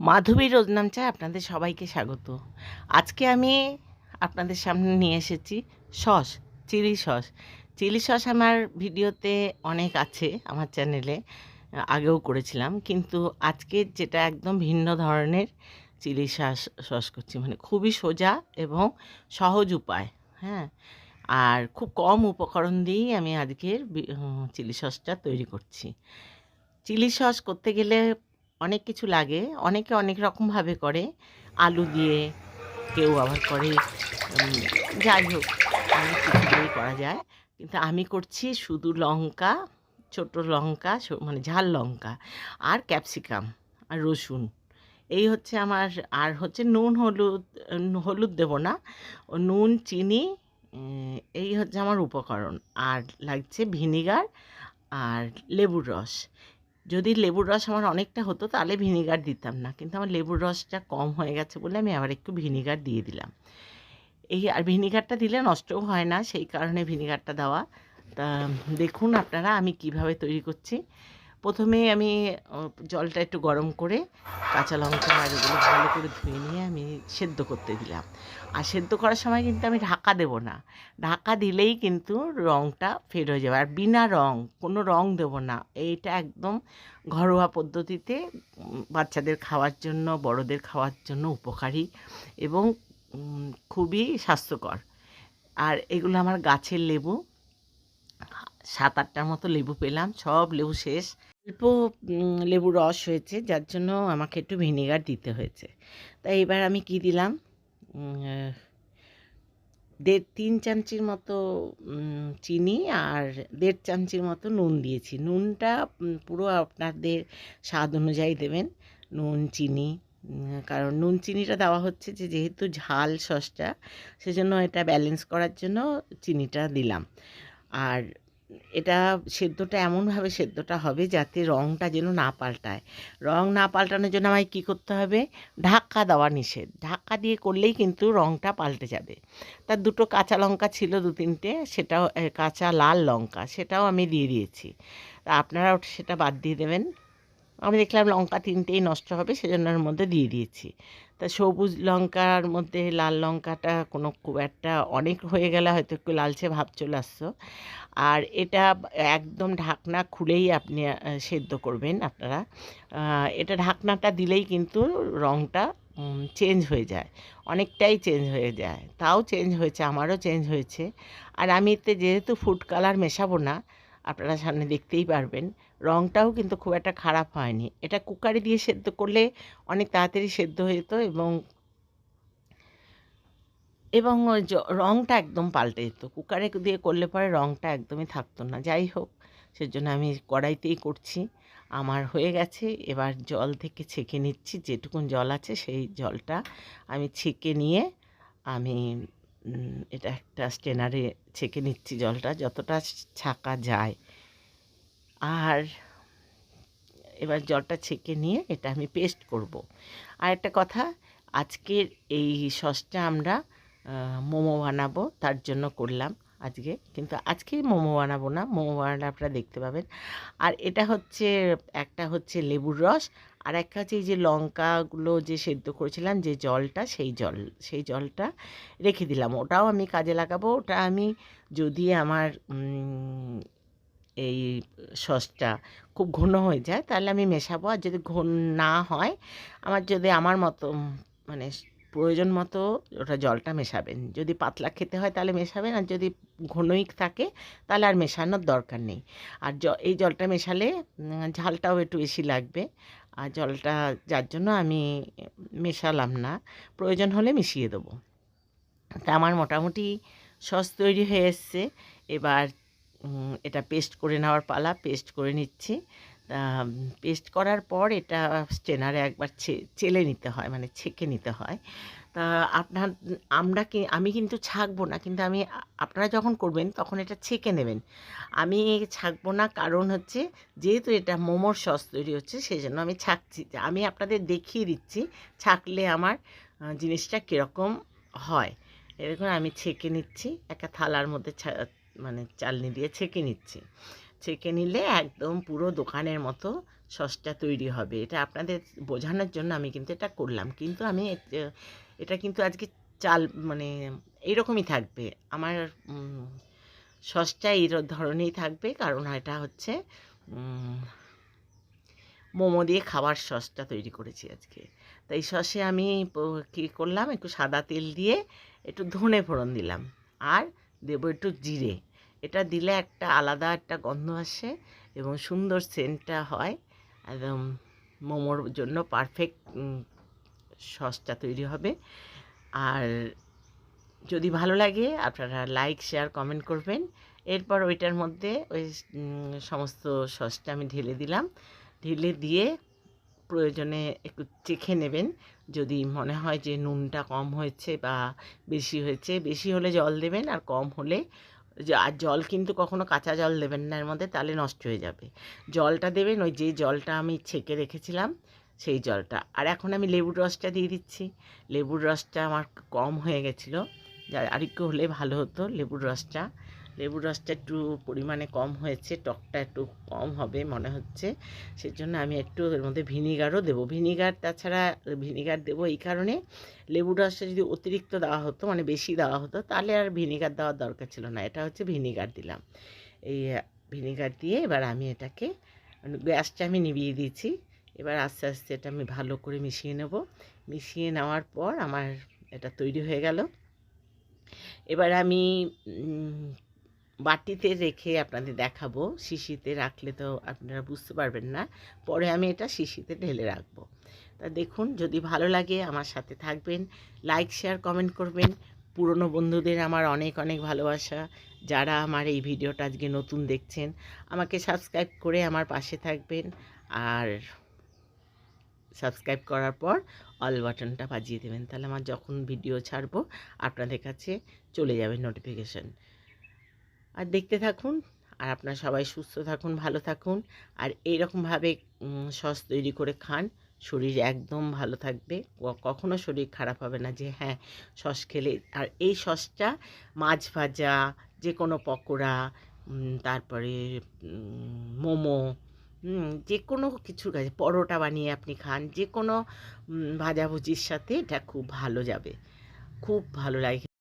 মাধবী রোজনাম চায় আপনাদের সবাইকে স্বাগত। আজকে আমি আপনাদের সামনে নিয়ে এসেছি sauce, chilli sauce. Chilli sauce আমার ভিডিওতে অনেক আছে আমার চ্যানেলে, আগেও করেছিলাম, কিন্তু আজকে যেটা একদম ভিন্ন ধরনের চিলি সস সস করছি মানে খুবই সোজা এবং সহজ উপায় হ্যাঁ? আর খুব কম উপকরণ দিয়েই আমি আজকের চিলি সসটা তৈরি করছি। চিলি সস করতে গেলে অনেক কিছু লাগে। অনেকে অনেক রকমভাবে করে। আলু দিয়ে কেউ আবার করে যাই হোক, অনেক কিছু করা যায়। কিন্তু আমি করছি শুধু লঙ্কা, ছোট লঙ্কা মানে ঝাল লঙ্কা আর ক্যাপসিকাম আর রসুন। এই হচ্ছে আমার, আর হচ্ছে নুন, হলুদ হলুদ দেবো না। নুন, চিনি এই হচ্ছে আমার উপকরণ। আর লাগছে ভিনিগার আর লেবুর রস। যদি লেবুর রস আমার অনেকটা হতো, তাহলে ভিনিগার দিতাম না। কিন্তু আমার লেবুর রসটা কম হয়ে গেছে বলে আমি আবার একটু ভিনিগার দিয়ে দিলাম। এই আর ভিনিগারটা দিলে নষ্টও হয় না, সেই কারণে ভিনিগারটা দেওয়া। তা দেখুন আপনারা আমি কীভাবে তৈরি করছি। প্রথমে আমি জলটা একটু গরম করে কাঁচা লঙ্কা আর এগুলো ভালো করে ধুয়ে নিয়ে আমি সেদ্ধ করতে দিলাম। আর সেদ্ধ করার সময় কিন্তু আমি ঢাকা দেবো না। ঢাকা দিলেই কিন্তু রঙটা ফেড হয়ে যাবে। আর বিনা রং, কোনো রং দেবো না। এইটা একদম ঘরোয়া পদ্ধতিতে বাচ্চাদের খাওয়ার জন্য, বড়দের খাওয়ার জন্য উপকারী এবং খুবই স্বাস্থ্যকর। আর এগুলো আমার গাছের লেবু সাত, আটটার মতো লেবু পেলাম, সব লেবু শেষ। অল্প লেবু রস হয়েছে, যার জন্য আমাকে একটু ভিনেগার দিতে হয়েছে। তাই এবার আমি কি দিলাম? দেড়, তিন চামচির মতো চিনি আর দেড় চামচির মতো নুন দিয়েছি। নুনটা পুরো আপনাদের স্বাদ অনুযায়ী দেবেন। নুন, চিনি কারণ নুন, চিনিটা দেওয়া হচ্ছে যে, যেহেতু ঝাল সসটা, সেজন্য এটা ব্যালেন্স করার জন্য চিনিটা দিলাম। আর এটা সেদ্ধটা এমনভাবে সেদ্ধটা হবে যাতে রঙটা যেন না পাল্টায়। রং না পাল্টানোর জন্য আমায় কী করতে হবে? ঢাকা দেওয়া নিষেধ। ঢাকা দিয়ে করলেই কিন্তু রঙটা পাল্টে যাবে। তার দুটো কাঁচা লঙ্কা ছিল দু তিনটে, সেটাও কাঁচা লাল লঙ্কা, সেটাও আমি দিয়ে দিয়েছি। আপনারাও সেটা বাদ দিয়ে দেবেন। আমি দেখলাম লঙ্কা তিনটেই নষ্ট হবে, সেজন্য ওর মধ্যে দিয়ে দিয়েছি। তা সবুজ লঙ্কার মধ্যে লাল লঙ্কাটা কোনো খুব একটা অনেক হয়ে গেলে হয়তো একটু লালচে ভাব চলে আসছো আর এটা একদম ঢাকনা খুলেই আপনি সেদ্ধ করবেন আপনারা। এটা ঢাকনাটা দিলেই কিন্তু রঙটা চেঞ্জ হয়ে যায়, অনেকটাই চেঞ্জ হয়ে যায়। তাও চেঞ্জ হয়েছে, আমারও চেঞ্জ হয়েছে। আর আমি এতে যেহেতু ফুড কালার মেশাবো না আপনারা সামনে দেখতেই পারবেন। রঙটাও কিন্তু খুব একটা খারাপ হয়নি। এটা কুকারে দিয়ে সেদ্ধ করলে অনেক তাড়াতাড়ি সেদ্ধ হয়ে যেত এবং এবং রঙটা একদম পাল্টে যেত। কুকারে দিয়ে করলে পরে রঙটা একদমই থাকতো না। যাই হোক, সেজন্য আমি কড়াইতেই করছি। আমার হয়ে গেছে। এবার জল থেকে ছেঁকে নিচ্ছি। যেটুকুন জল আছে সেই জলটা আমি ছেঁকে নিয়ে আমি এটা একটা স্টেনারে ছেঁকে নিচ্ছি জলটা, যতটা ছাকা যায়। আর এবার জলটা ছেঁকে নিয়ে এটা আমি পেস্ট করব। আর একটা কথা, আজকের এই সসটা আমরা মোমো বানাবো, তার জন্য করলাম আজকে। কিন্তু আজকে মোমো বানাবো না, মোমো বানালে আপনারা দেখতে পাবেন। আর এটা হচ্ছে, একটা হচ্ছে লেবুর রস আর একটা হচ্ছে এই যে লঙ্কাগুলো যে সেদ্ধ করেছিলাম, যে জলটা সেই জল, সেই জলটা রেখে দিলাম। ওটাও আমি কাজে লাগাবো। ওটা আমি যদি আমার এই সসটা খুব ঘন হয়ে যায়, তাহলে আমি মেশাবো। আর যদি ঘন না হয়, আমার যদি আমার মতো মানে প্রয়োজন মতো ওটা জলটা মেশাবেন। যদি পাতলা খেতে হয় তাহলে মেশাবেন, আর যদি ঘনই থাকে তাহলে আর মেশানোর দরকার নেই। আর এই জলটা মেশালে ঝালটাও একটু বেশি লাগবে। আর জলটা যার জন্য আমি মেশালাম না, প্রয়োজন হলে মিশিয়ে দেবো। তা আমার মোটামুটি সস তৈরি হয়ে এসছে। এবার এটা পেস্ট করে নেওয়ার পালা পেস্ট করে নিচ্ছি। পেস্ট করার পর এটা স্টেনারে একবার চেলে নিতে হয় মানে ছেঁকে নিতে হয়। তা আপনার, আমরা কি, আমি কিন্তু ছাঁকবো না, কিন্তু আমি, আপনারা যখন করবেন তখন এটা ছেঁকে নেবেন। আমি ছাঁকবো না, কারণ হচ্ছে যেহেতু এটা মোমোর সস তৈরি হচ্ছে সেই জন্য আমি ছাঁকছি। আমি আপনাদের দেখিয়ে দিচ্ছি, ছাঁকলে আমার জিনিসটা কীরকম হয়। এরকম আমি ছেঁকে নিচ্ছি, একটা থালার মধ্যে মানে চালনি দিয়ে ছেঁকে নিচ্ছি। ছেঁকে নিলে একদম পুরো দোকানের মতো সসটা তৈরি হবে। এটা আপনাদের বোঝানোর জন্য আমি কিন্তু এটা করলাম। কিন্তু আমি এটা কিন্তু আজকে চাল মানে এইরকমই থাকবে। আমার সসটা এই ধরনেরই থাকবে। কারণ এটা হচ্ছে মোমো দিয়ে খাবার সসটা তৈরি করেছি আজকে। তাই সসে আমি কী করলাম? একটু সাদা তেল দিয়ে একটু ধনে ফোড়ন দিলাম। আর দেবো একটু জিরে। এটা দিলে একটা আলাদা একটা গন্ধ আসে এবং সুন্দর সেন্টটা হয় একদম মোমোর জন্য পারফেক্ট সসটা তৈরি হবে। আর যদি ভালো লাগে, আপনারা লাইক শেয়ার কমেন্ট করবেন। এরপর ওইটার মধ্যে ওই সমস্ত সসটা আমি ঢেলে দিলাম। ঢেলে দিয়ে প্রয়োজনে একটু চেখে নেবেন। যদি মনে হয় যে নুনটা কম হয়েছে বা বেশি হয়েছে, বেশি হলে জল দেবেন আর কম হলে আর জল কিন্তু কখনো কাঁচা জল দেবেন না, এর মধ্যে তাহলে নষ্ট হয়ে যাবে। জলটা দেবেন, ওই যে জলটা আমি ছেঁকে রেখেছিলাম, সেই জলটা। আর এখন আমি লেবুর রসটা দিয়ে দিচ্ছি। লেবুর রসটা আমার কম হয়ে গেছিল। যা আরেকটু হলে ভালো হতো লেবুর রসটা। লেবুর রসটা একটু পরিমাণে কম হয়েছে, টকটা একটু কম হবে মনে হচ্ছে। সেজন্য আমি একটু এর মধ্যে ভিনিগারও দেবো। ভিনিগার তাছাড়া ভিনিগার দেবো এই কারণে। লেবুর রসটা যদি অতিরিক্ত দেওয়া হতো মানে বেশি দেওয়া হতো, তাহলে আর ভিনিগার দেওয়ার দরকার ছিল না। এটা হচ্ছে ভিনিগার দিলাম। এই ভিনিগার দিয়ে এবার আমি এটাকে, গ্যাসটা আমি নিভিয়ে দিয়েছি। এবার আস্তে আস্তে এটা আমি ভালো করে মিশিয়ে নেব। মিশিয়ে নেওয়ার পর আমার এটা তৈরি হয়ে গেল। এবার আমি বাটিতে রেখে আপনাদের দেখাবো। শিশিতে রাখলে তো আপনারা বুঝতে পারবেন না। পরে আমি এটা শিশিতে ঢেলে রাখব। তা দেখুন, যদি ভালো লাগে আমার সাথে থাকবেন, লাইক, শেয়ার, কমেন্ট করবেন। পুরনো বন্ধুদের আমার অনেক অনেক ভালোবাসা। যারা আমার এই ভিডিওটা আজকে নতুন দেখছেন, আমাকে সাবস্ক্রাইব করে আমার পাশে থাকবেন। আর সাবস্ক্রাইব করার পর অল বাটনটা বাজিয়ে দেবেন। তাহলে আমার যখন ভিডিও ছাড়বো, আপনাদের কাছে চলে যাবে নোটিফিকেশান। আর দেখতে থাকুন, আর আপনারা সবাই সুস্থ থাকুন, ভালো থাকুন, আর এইরকমভাবে সস তৈরি করে খান, শরীর একদম ভালো থাকবে। কখনো শরীর খারাপ হবে না যে হ্যাঁ সস খেলে, আর এই সসটা মাছ ভাজা যে কোনো পকোড়া তারপরে মোমো যে কোনো কিছুর কাছে পরোটা বানিয়ে আপনি খান যে কোনো ভাজাভুজির সাথে এটা খুব ভালো যাবে। খুব ভালো লাগে।